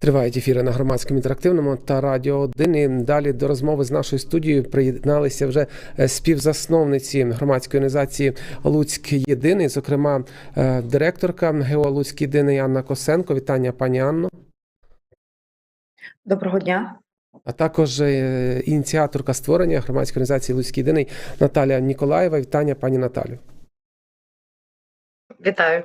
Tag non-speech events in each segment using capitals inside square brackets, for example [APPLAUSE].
Тривають ефіри на громадському інтерактивному та радіо 1. І далі до розмови з нашою студією приєдналися вже е, співзасновниці громадської організації Луцьк Єдиний, зокрема е, директорка ГО Луцьк Єдиний Анна Косенко. Вітання, пані Анно. Доброго дня. А також е, ініціаторка створення громадської організації Луцьк Єдиний Наталія Ніколаєва. Вітання, пані Наталю. Вітаю.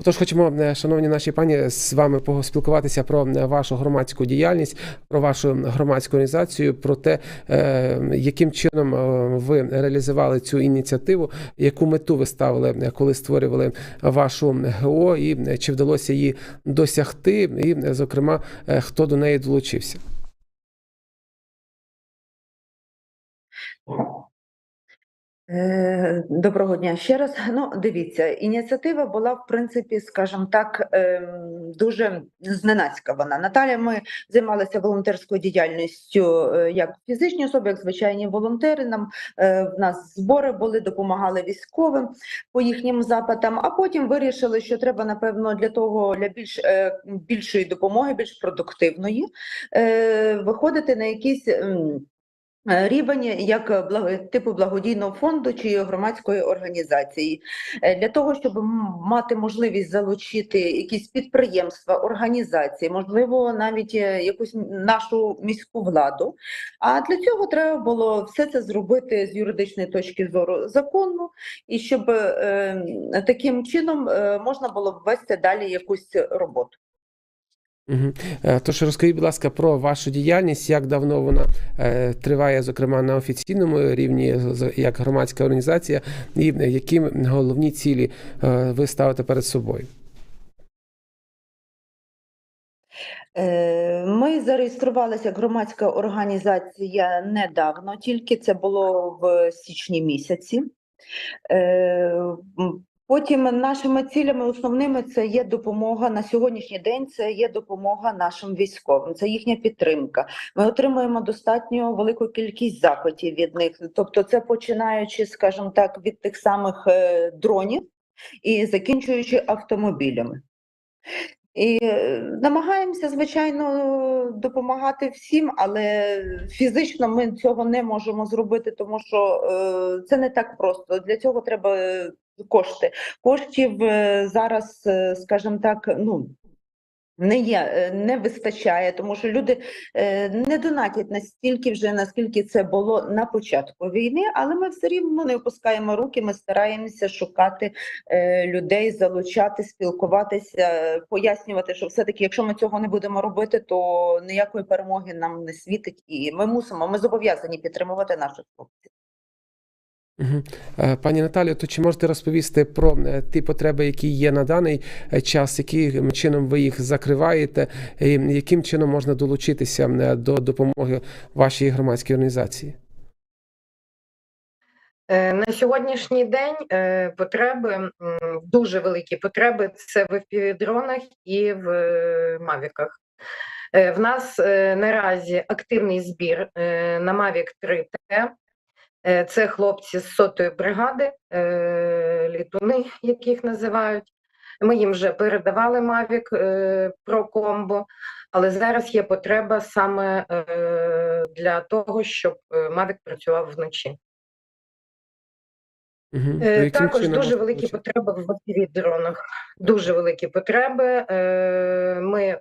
Отож, хочемо, е, шановні наші пані, з вами поспілкуватися про е, вашу громадську діяльність, про вашу громадську організацію, про те, е, яким чином ви реалізували цю ініціативу, яку мету ви ставили, коли створювали вашу ГО, і чи вдалося її досягти, і, зокрема, хто до неї долучився. Е, Доброго дня ще раз. Ну, дивіться, ініціатива була, в принципі, скажімо так, ем, дуже зненацька вона. Наталя, ми займалися волонтерською діяльністю е, як фізичні особи, як звичайні волонтери. Нам е, в нас збори були, допомагали військовим по їхнім запитам. А потім вирішили, що треба, напевно, для того для більш більшої допомоги, більш продуктивної, виходити на якісь. Е, Рівень як благо, типу благодійного фонду чи громадської організації Е, для того, щоб мати можливість залучити якісь підприємства, організації, можливо, навіть е, якусь нашу міську владу. А для цього треба було все це зробити з юридичної точки зору законно, і щоб е, таким чином е, можна було ввести далі якусь роботу. Угу. Тож розкажіть, будь ласка, про вашу діяльність, як давно вона е, триває, зокрема на офіційному рівні, як громадська організація, і які головні цілі е, ви ставите перед собою? Ми зареєструвалися як громадська організація недавно, тільки це було в січні місяці. Потім нашими цілями основними це є допомога на сьогоднішній день. Це є допомога нашим військовим, це їхня підтримка. Ми отримуємо достатньо велику кількість запитів від них. Тобто, це починаючи, скажімо так, від тих самих е, дронів і закінчуючи автомобілями. І е, намагаємося, звичайно, допомагати всім, але фізично ми цього не можемо зробити, тому що е, це не так просто. Для цього треба кошти. Коштів е, зараз, е, скажімо так, ну. Не є, е, не вистачає, тому що люди не донатять настільки вже, наскільки це було на початку війни, але ми все рівно не опускаємо руки, ми стараємося шукати людей, залучати, спілкуватися, пояснювати, що все-таки, якщо ми цього не будемо робити, то ніякої перемоги нам не світить, і ми мусимо, ми зобов'язані підтримувати наших хлопців. Угу. Пані Наталію, то чи можете розповісти про е, ті потреби, які є на даний е, час, яким чином ви їх закриваєте, і яким чином можна долучитися е, до допомоги вашій громадській організації? Е, На сьогоднішній день е, потреби дуже великі потреби це в FPV-дронах і в е, мавіках. Е, В нас е, наразі активний збір е, на Mavic 3T. Е, Це хлопці з сотої бригади, е, літуни, яких називають. Ми їм вже передавали е, про комбо, але зараз є потреба саме е, для того, щоб Mavic працював вночі. Угу. Також дуже великі потреби в FPV-дронах. Дуже великі потреби. Ми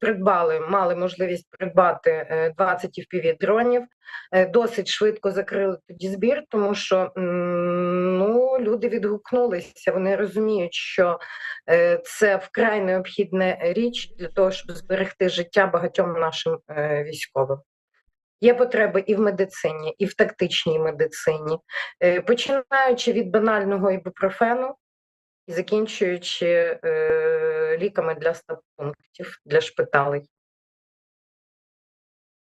придбали, мали можливість придбати е, 20 FPV-дронів. Е, Досить швидко закрили тоді збір, тому що ну, люди відгукнулися. Вони розуміють, що е, це вкрай необхідна річ для того, щоб зберегти життя багатьом нашим е, військовим. Є потреби і в медицині, і в тактичній медицині, Е, починаючи від банального ібупрофену і закінчуючи е, ліками для стаб-пунктів, для шпиталей.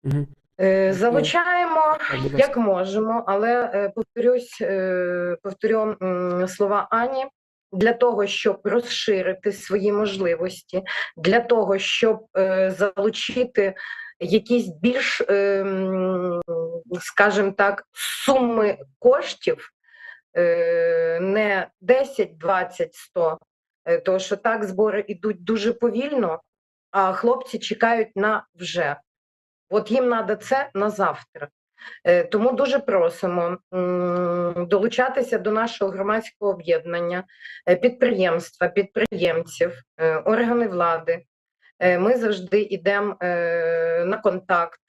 Угу. Е, залучаємо Так, будь ласка. як можемо, але е, повторюсь, е, повторю слова Ані. Для того, щоб розширити свої можливості, для того, щоб е, залучити якісь більш, ем, скажімо так, суми коштів, е, не 10, 20, 100, е, тому що так збори йдуть дуже повільно, а хлопці чекають на вже. От їм треба це на завтра. Е, Тому дуже просимо долучатися до нашого громадського об'єднання, е, підприємства, підприємців, е, органи влади. Е, Ми завжди йдемо е, на контакт.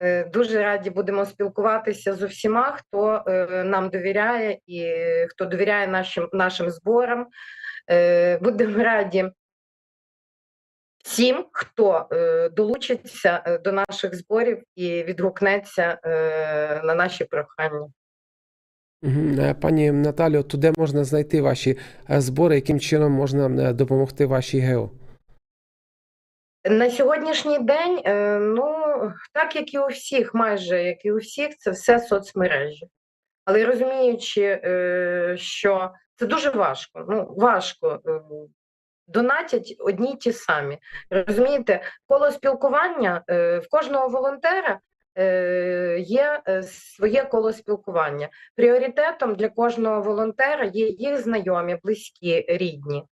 Е, Дуже раді будемо спілкуватися з усіма, хто е, нам довіряє і хто довіряє нашим, нашим зборам. Е, Будемо раді всім, хто долучиться до наших зборів і відгукнеться на наші прохання. Пані Наталю, то де можна знайти ваші збори, яким чином можна допомогти вашій ГЕО? На сьогоднішній день, е, ну так як і у всіх, майже як і у всіх, це все соцмережі. Але розуміючи, е, що це дуже важко, ну важко. е, Донатять одні й ті самі. Розумієте, коло спілкування в кожного волонтера є своє коло спілкування. Пріоритетом для кожного волонтера є їх знайомі, близькі, рідні.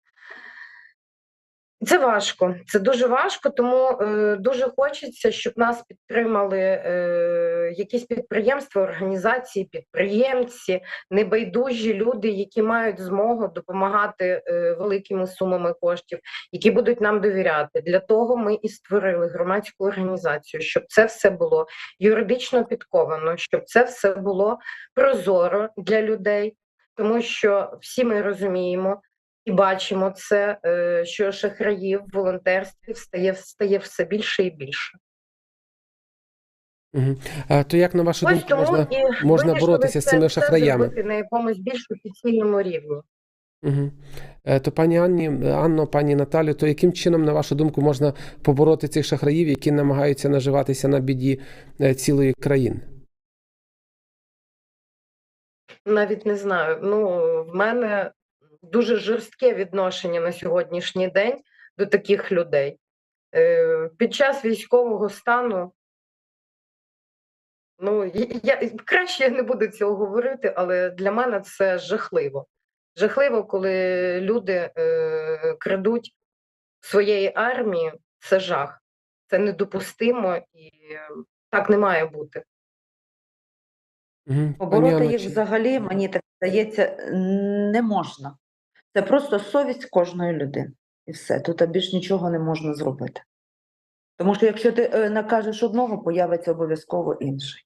Це важко, це дуже важко, тому е, дуже хочеться, щоб нас підтримали е, якісь підприємства, організації, підприємці, небайдужі люди, які мають змогу допомагати е, великими сумами коштів, які будуть нам довіряти. Для того ми і створили громадську організацію, щоб це все було юридично підковано, щоб це все було прозоро для людей, тому що всі ми розуміємо. І бачимо це, е, що шахраїв в волонтерстві стає, стає все більше і більше. Мгм. А То як на вашу Ось думку тому можна і можна боротися з цими шахраями? зробити на якомусь більш офіційному рівні. Угу. То пані Анні, Анно, пані Наталю, то яким чином, на вашу думку, можна побороти цих шахраїв, які намагаються наживатися на біді е, цілої країни? Навіть не знаю. Ну, в мене дуже жорстке відношення на сьогоднішній день до таких людей. Е, Під час військового стану, ну, я, я краще я не буду цього говорити, але для мене це жахливо. Жахливо, коли люди е, крадуть своєї армії, це жах. Це недопустимо і так не має бути. Угу. Пані їх взагалі, мені так здається, не можна. Це просто совість кожної людини. І все. Тут більш нічого не можна зробити. Тому що якщо ти е, накажеш одного, появиться обов'язково інший.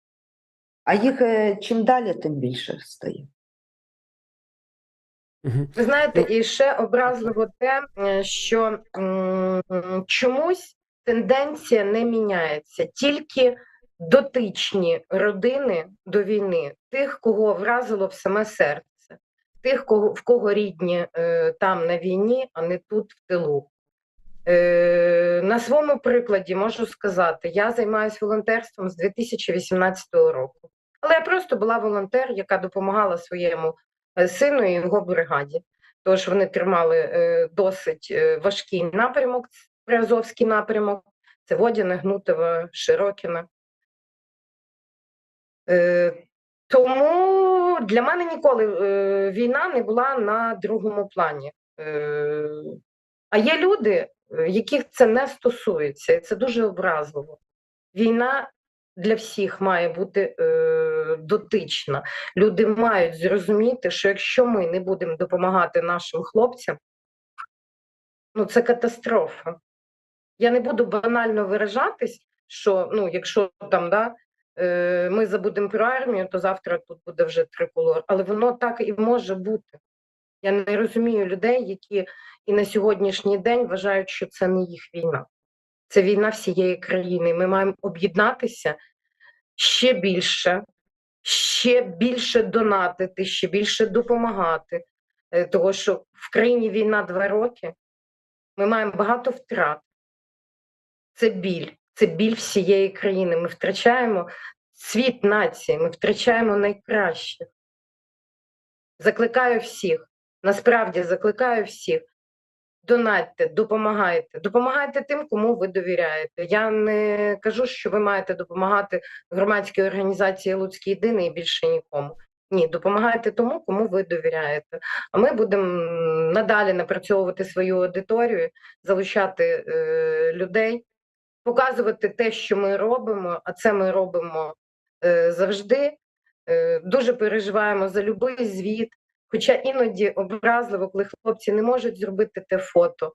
А їх е, чим далі, тим більше стає. Ви знаєте, і ще образливо те, е, що м, чомусь тенденція не міняється. Тільки дотичні родини до війни, тих, кого вразило в саме серце, тих, кого, в кого рідні е, там на війні, а не тут в тилу. Е, на своєму прикладі можу сказати, я займаюся волонтерством з 2018 року. Але я просто була волонтер, яка допомагала своєму е, сину і його бригаді. Тож вони тримали е, досить е, важкий напрямок, Приазовський напрямок, це Водяне, Гнутове, Широкіне. Е, тому для мене ніколи е, війна не була на другому плані. Е, а є люди, яких це не стосується, і це дуже образливо. Війна для всіх має бути е, дотична. Люди мають зрозуміти, що якщо ми не будемо допомагати нашим хлопцям, ну це катастрофа. Я не буду банально виражатись, що ну, якщо там да, ми забудемо про армію, то завтра тут буде вже триколор. Але воно так і може бути. Я не розумію людей, які і на сьогоднішній день вважають, що це не їх війна. Це війна всієї країни. Ми маємо об'єднатися ще більше, ще більше донатити, ще більше допомагати. Е, Тому що в країні війна два роки. Ми маємо багато втрат. Це біль, це біль всієї країни. Ми втрачаємо світ нації, ми втрачаємо найкраще. Закликаю всіх, насправді закликаю всіх. Донатьте, допомагайте, допомагайте тим, кому ви довіряєте. Я не кажу, що ви маєте допомагати громадській організації Луцький єдиний і більше нікому. Ні, допомагайте тому, кому ви довіряєте. А ми будемо надалі напрацьовувати свою аудиторію, залучати е, людей, показувати те, що ми робимо, а це ми робимо е, завжди. Е, дуже переживаємо за будь-який звіт. Хоча іноді образливо, коли хлопці не можуть зробити те фото,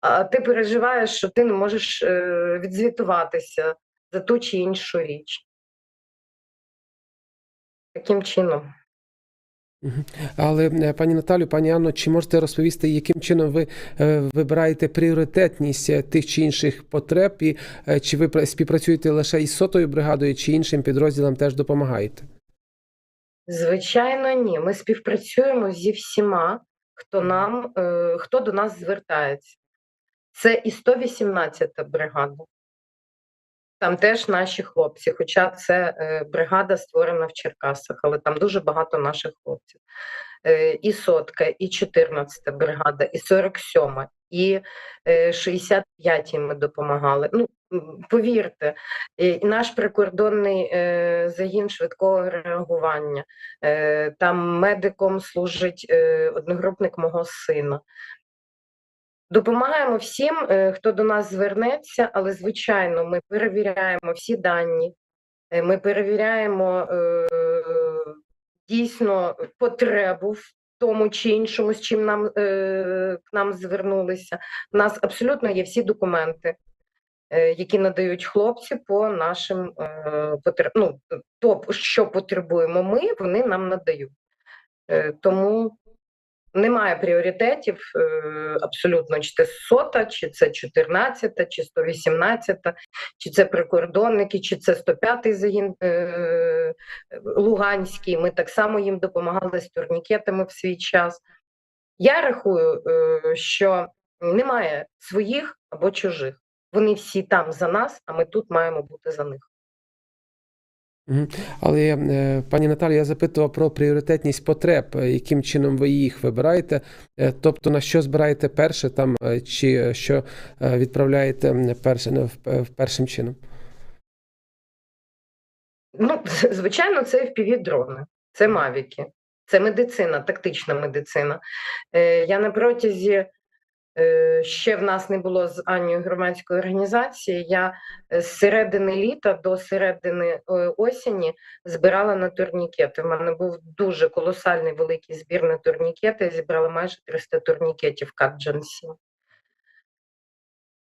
а ти переживаєш, що ти не можеш е, відзвітуватися за ту чи іншу річ. Таким чином. Але е, пані Наталю, пані Анно, чи можете розповісти, яким чином ви е, вибираєте пріоритетність е, тих чи інших потреб, і чи ви співпрацюєте лише із сотою бригадою, чи іншим підрозділам теж допомагаєте? Звичайно, ні. Ми співпрацюємо зі всіма, хто нам, хто до нас звертається. Це і 118-та бригада. Там теж наші хлопці, хоча це е, бригада створена в Черкасах, але там дуже багато наших хлопців. Е, і сотка, і 14-та бригада, і 47-та, і е, 65-й ми допомагали. Ну, повірте, і наш прикордонний е, загін швидкого реагування. Е, там медиком служить е, одногрупник мого сина. Допомагаємо всім, е, хто до нас звернеться, але звичайно, ми перевіряємо всі дані, е, ми перевіряємо е, дійсно потребу в тому чи іншому, з чим нам к нам звернулися. У нас абсолютно є всі документи, які надають хлопці по нашим е, ну, то, що потребуємо ми, вони нам надають. Тому немає пріоритетів е, абсолютно, чи це сота, чи це 14, чи 118, чи це прикордонники, чи це 105-й загін е, Луганський. Ми так само їм допомагали з турнікетами в свій час. Я рахую, е, що немає своїх або чужих. Вони всі там за нас, а ми тут маємо бути за них. Але е, пані Наталі, я запитував про пріоритетність потреб, е, яким чином ви їх вибираєте, Е, тобто на що збираєте перше там, чи що відправляєте м, перше, ну, першим чином? Ну, [LAUGHS] звичайно, це FPV-дрони, це мавіки, це медицина, тактична медицина. Я на протязі ще в нас не було з Анією громадської організації. Я е, з середини літа до середини е, осені збирала на турнікети. У мене був дуже колосальний великий збір на турнікети. Я зібрала майже 300 турнікетів Катджансі.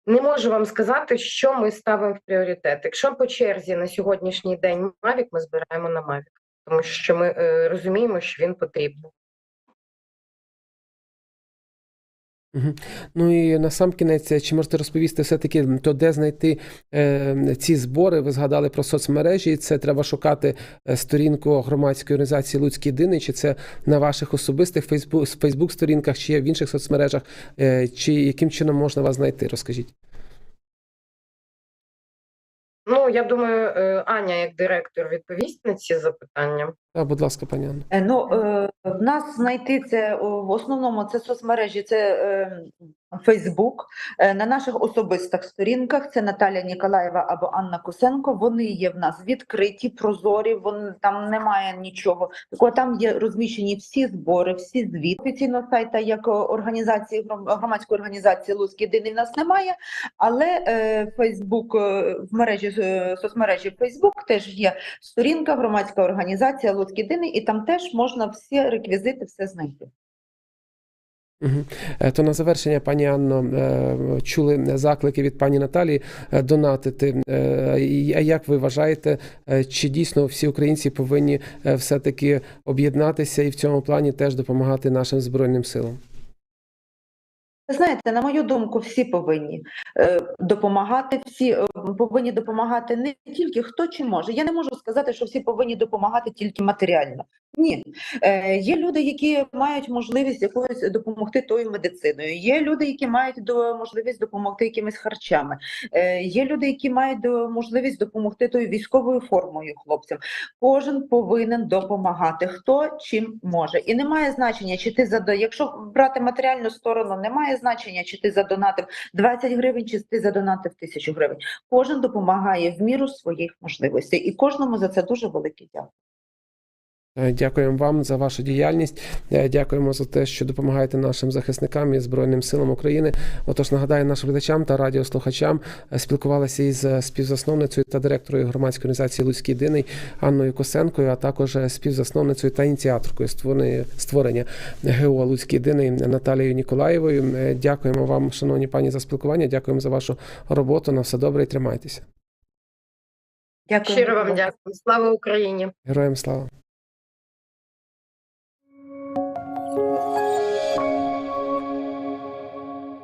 Не можу вам сказати, що ми ставимо в пріоритет. Якщо по черзі на сьогоднішній день Mavic, ми збираємо на Mavic, тому що ми е, розуміємо, що він потрібний. Ну і на сам кінець, чи можете розповісти все-таки, то де знайти е, ці збори? Ви згадали про соцмережі. Це треба шукати е, сторінку громадської організації Луцькі дини, чи це на ваших особистих Фейсбук, Фейсбук сторінках, чи в інших соцмережах, е, чи яким чином можна вас знайти? Розкажіть. Ну, я думаю, е, Аня, як директор, відповість на ці запитання. А, будь ласка, пані Анна. Е, Ну, е, в нас знайти це в основному це соцмережі, це е, Фейсбук. На наших особистих сторінках це Наталя Ніколаєва або Анна Косенко. Вони є в нас відкриті, прозорі. Вон там немає нічого. Такого там є розміщені всі збори, всі звіти. Офіційного сайта як організації громадської організації Луцькі дини в нас немає. Але Фейсбук е, в мережі е, соцмережі Фейсбук теж є сторінка, громадська організація Луцькі дини, і там теж можна всі реквізити, все знайти. Е, То на завершення, пані Анно, е, чули заклики від пані Наталії е, донатити. А як ви вважаєте, чи дійсно всі українці повинні е, все-таки об'єднатися і в цьому плані теж допомагати нашим Збройним силам? Знаєте, на мою думку, всі повинні е, допомагати. Всі е, повинні допомагати не тільки хто чи може. Я не можу сказати, що всі повинні допомагати тільки матеріально. Ні, е, є люди, які мають можливість якоюсь допомогти тою медициною. Є люди, які мають можливість допомогти якимись харчами. Є люди, які мають можливість допомогти тою військовою формою хлопцям. Кожен повинен допомагати, хто чим може. І немає значення, чи ти зада... якщо брати матеріальну сторону, немає значення, чи ти задонатив 20 гривень, чи ти задонатив тисячу гривень. Кожен допомагає в міру своїх можливостей, і кожному за це дуже велике дякую. Е, Дякуємо вам за вашу діяльність. Е, Дякуємо за те, що допомагаєте нашим захисникам і Збройним силам України. Отож, нагадаю нашим глядачам та радіослухачам е, спілкувалися із співзасновницею та директорою громадської організації Луцький Диний Анною Косенкою, а також співзасновницею та ініціаторкою створення створення ГО Луцький Диний Наталією Ніколаєвою. Дякуємо вам, шановні пані, за спілкування. Дякуємо за вашу роботу. На все добре і тримайтеся. Дякую. Щиро вам дякую. Слава Україні! Героям слава!